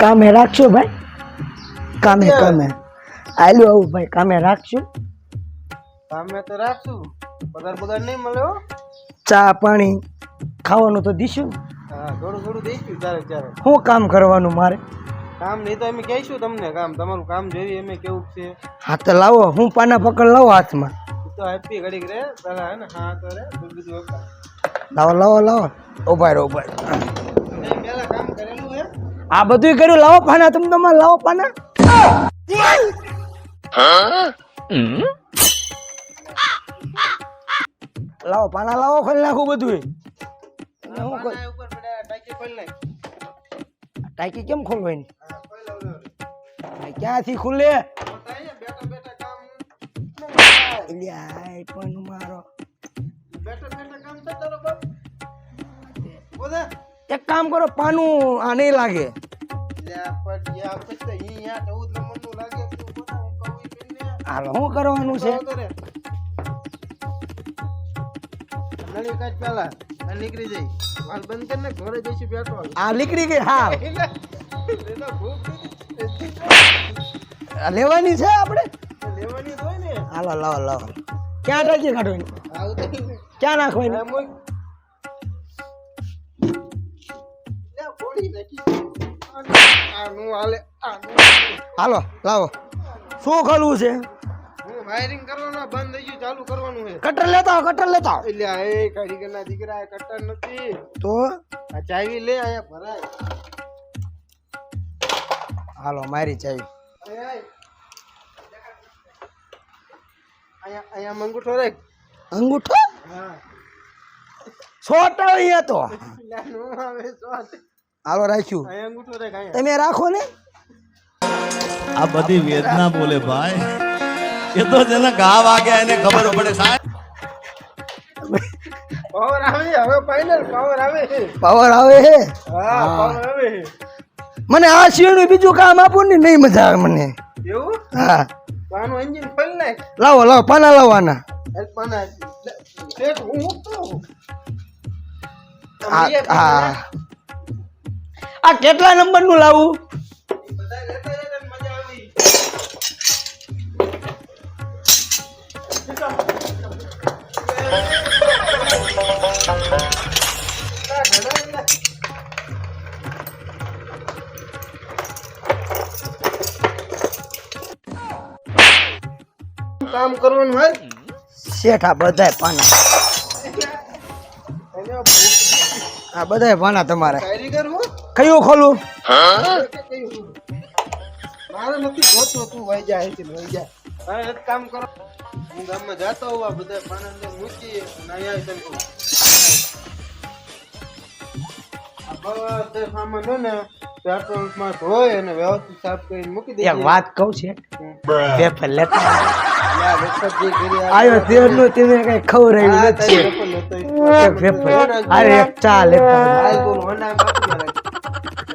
કામે રાખજો ભાઈ. કામે કામે. આલ્યું આવું ભાઈ કામે રાખજો. કામે તો રાખશું. પગાર પગાર નહીં મળે ચા પાણી ખાવાનું તો દીશું. હા થોડું થોડું દઈશું ચારે ચારે શું કામ કરવાનું મારે? કામ નહીં તો અમે કહીશું તમને કામ. તમારું કામ જોઈએ અમે કેવું છે? હા તો લાવો હું પાના પકડ લાવો હાથમાં. તો હેપી ઘડીક રે પેલા હે ને હા કરે બીજું બધું લાવો લાવો લાવો. ઊભા રહો ઊભા આ બધું કર્યું, લાવો પાના તમે તમારે લાવો પાના. લાવો પાના, લાવો, ખોલી નાખું બધું ટાંકી કેમ ખોલવાની? ક્યાંથી ખુલે? પણ એક કામ કરો, પાનું આ નહીં લાગે. હાલો શું કરવાનું છે? નીકળી જઈ વાલ બંધ કર ને ઘરે જઈશું આ નીકળી ગઈ હા લેવાની છે આપણે? લેવાની હોય ને. હાલો લાવો લાવો ક્યાં ટાંકી કાઢવાની? ક્યાં નાખવાની હાલે, લાવો. શું ખોલવું છે? વાયરિંગ કરવાનો બંધ થઈ ગયું ચાલુ કરવાનું છે કટર લેતા આવો કટર લેતા આવો. એટલે એ કારીગરના દીકરા કટર નથી તો? આ ચાવી લે આયા ભરાય હાલો મારી ચાવી. આય, આય. મંગુઠો રાખ અંગૂઠો? હા. છોટો અહીંયા તો આવે શોટ. હાલો રાખ્યું. તમે રાખો ને. આ બધી વેદના બોલે ભાઈ. એ તો જેને ઘા વાગ્યા એને ખબર પડે સાહેબ. પાવર આવે હવે ફાઈનલ પાવર આવે. પાવર આવે હે? હા પાવર આવે. મને આ શિયાળું બીજું કામ આપો ને નહીં મજા આવે મને. એવું? હા. તો એન્જિન ખોલી નાખ. લાવો લાવો પાના લાવવાના. પાના. હું મૂકતો આ કેટલા નંબરનું લાવું? કામ કરવાનું હોય? શેઠ આ બધાય પાના. આ બધાય પાના તમારે. કારીગર હું? કયું ખોલું? મારે નથી જોતું તું વહી જાય છે વહી જાય હા એક કામ કરો. હું ગામમાં જાતો હોઉં આ બધા પાણા મૂકી અને અહીંયા તને કહું. બધા સામાન હોય ને પેટ્રોલમાં ધોઈ અને વ્યવસ્થિત સાફ કરીને મૂકી દે વાત કહું છે પેપર લેતા કઈ ખવડાવ્યું નથી. પેપર. અરે ચા લેતા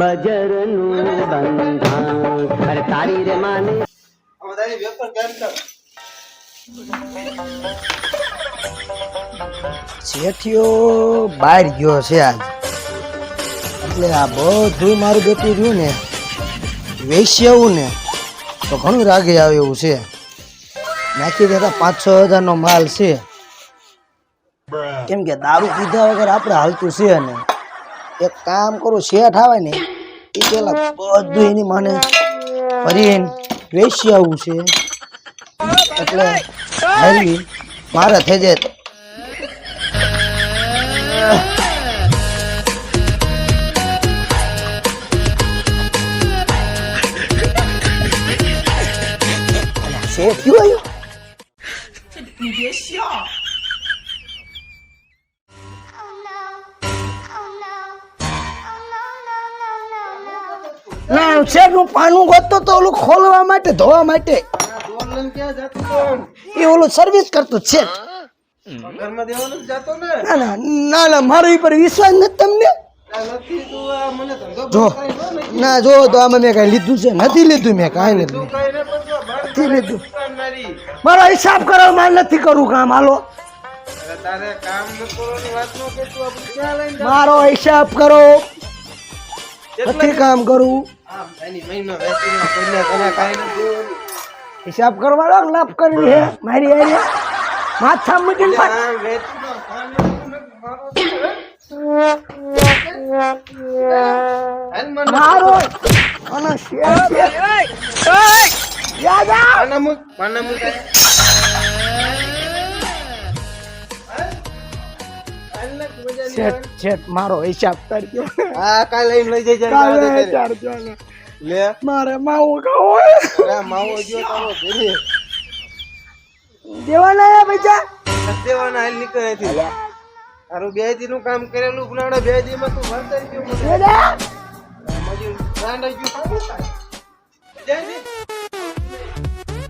બજરનું બંધાણ. અરે તારી રે માને. કેમ કર શેઠિયો બહાર ગયો છે આજ. એટલે આ બધું મારું બેટું રહ્યું ને વેચ્યું ને તો ઘણું રાગે આવે એવું છે. નાખી દેતા પાંચ છ હજારનો માલ છે. કેમ કે દારૂ પીધા વગર આપણે હાલતું છે ને. એક કામ કરું શેઠ આવે ને એ પેલા બધું એની મને ભરીને વેચી આવું છે. એટલે હરવી મારે થઈ જાય શેઠ કયું આવ્યું? Oh no, oh ના શેઠ હું પાનું તો ઓલું ખોલવા માટે, ધોવા માટે? એ ઓલું સર્વિસ કરતો છે ને, ના ના મારો એ પર વિશ્વાસ નથી તમને જો, ને. જો, તો આમાં મેં કાંઈ લીધું છે નથી લીધું મેં, કાંઈ નથી નથી લીધું મારો હિસાબ કરો મારે નથી કરવું કામ, હાલો? મારો હિસાબ કરો નથી કામ દેવાનું. હિસાબ કરવાનો લાભ કરી હે? મારી આરે માથા મૂકીને મારો મને અને શેઠ. યાદ આવ. પાના મૂક, મજા શેઠ મારો હિસાબ કરજો. હા કાલ લઈને લઈ જજે કાલે વિચાર ને. લે. મારે માવો કહું અરે માવો જો તારો ભૂલી દેવાના હે પૈસા દેવાના હાલ નીકળે થી તારું બે દી નું કામ કરેલું પુનાડો બે દી માં તું ભરતાઈ ગયો મને. મજૂર ગાંડા ગયું. જયજી